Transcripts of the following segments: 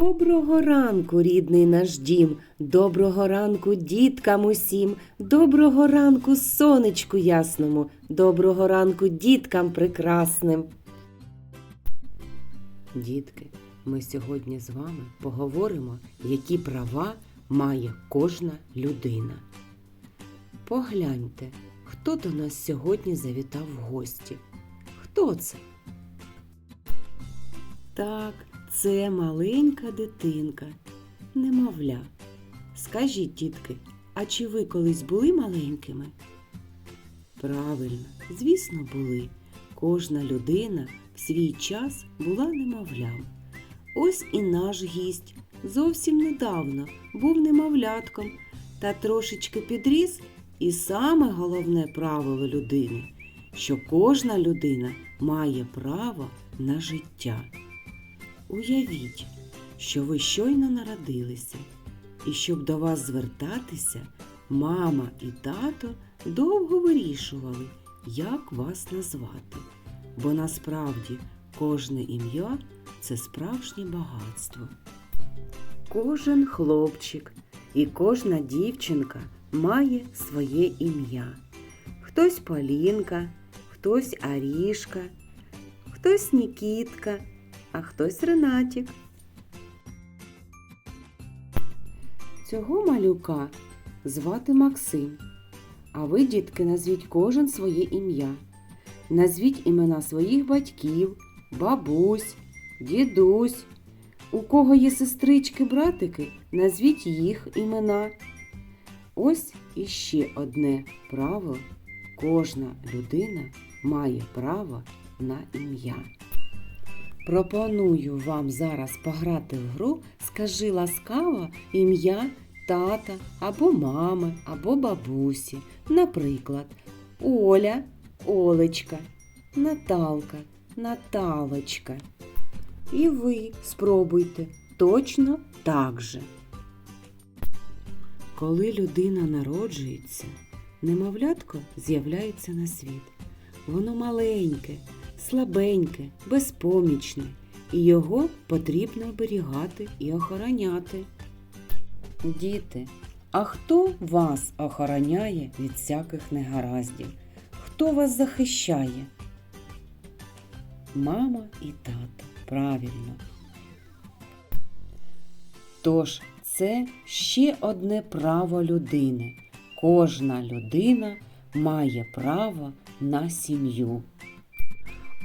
Доброго ранку, рідний наш дім, доброго ранку діткам усім, доброго ранку сонечку ясному, доброго ранку діткам прекрасним. Дітки, ми сьогодні з вами поговоримо, які права має кожна людина. Погляньте, хто до нас сьогодні завітав в гості. Хто це? Так, це маленька дитинка, немовля. Скажіть, дітки, а чи ви колись були маленькими? Правильно, звісно, були. Кожна людина в свій час була немовлям. Ось і наш гість зовсім недавно був немовлятком та трошечки підріс. І саме головне правило людини, що кожна людина має право на життя. Уявіть, що ви щойно народилися, і щоб до вас звертатися, мама і тато довго вирішували, як вас назвати. Бо насправді кожне ім'я це справжнє багатство. Кожен хлопчик і кожна дівчинка має своє ім'я. Хтось Полінка, хтось Арішка, хтось Нікітка, а хтось Ренатік. Цього малюка звати Максим. А ви, дітки, назвіть кожен своє ім'я. Назвіть імена своїх батьків, бабусь, дідусь. У кого є сестрички, братики, назвіть їх імена. Ось іще одне правило. Кожна людина має право на ім'я. Пропоную вам зараз пограти в гру Скажи ласкаво ім'я тата або мами, або бабусі. Наприклад, Оля, Олечка, Наталка, Наталочка. І ви спробуйте точно так же. Коли людина народжується, немовлятко з'являється на світ. Воно маленьке, слабеньке, безпомічне, і його потрібно оберігати і охороняти. Діти, а хто вас охороняє від всяких негараздів? Хто вас захищає? Мама і тато. Правильно. Тож це ще одне право людини. Кожна людина має право на сім'ю.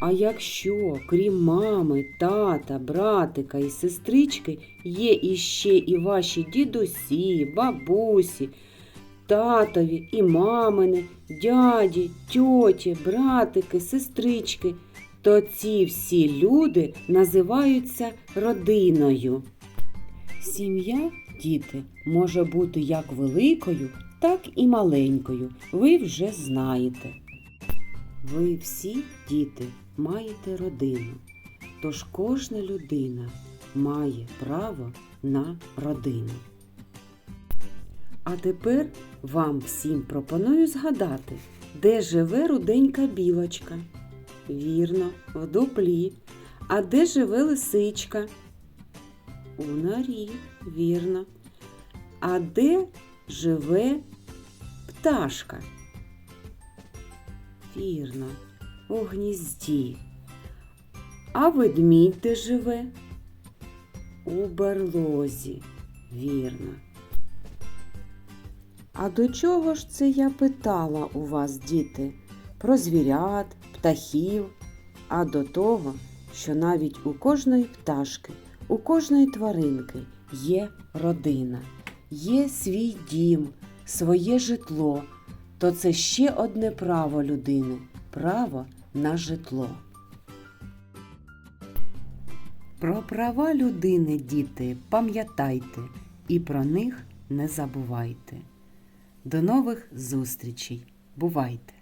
А якщо, крім мами, тата, братика і сестрички, є іще і ваші дідусі, бабусі, татові і мамини, дяді, тьоті, братики, сестрички, то ці всі люди називаються родиною. Сім'я, діти, може бути як великою, так і маленькою. Ви вже знаєте. Ви всі, діти, маєте родину. Тож кожна людина має право на родину. А тепер вам всім пропоную згадати, де живе руденька білочка. Вірно, в дуплі. А де живе лисичка? У норі, вірно. А де живе пташка? Вірно, у гнізді. А ведмідь де живе? У берлозі, вірно. А до чого ж це я питала у вас, діти? Про звірят, птахів, а до того, що навіть у кожної пташки, у кожної тваринки є родина, є свій дім, своє житло, то це ще одне право людини право на житло. Про права людини, діти, пам'ятайте і про них не забувайте. До нових зустрічей. Бувайте!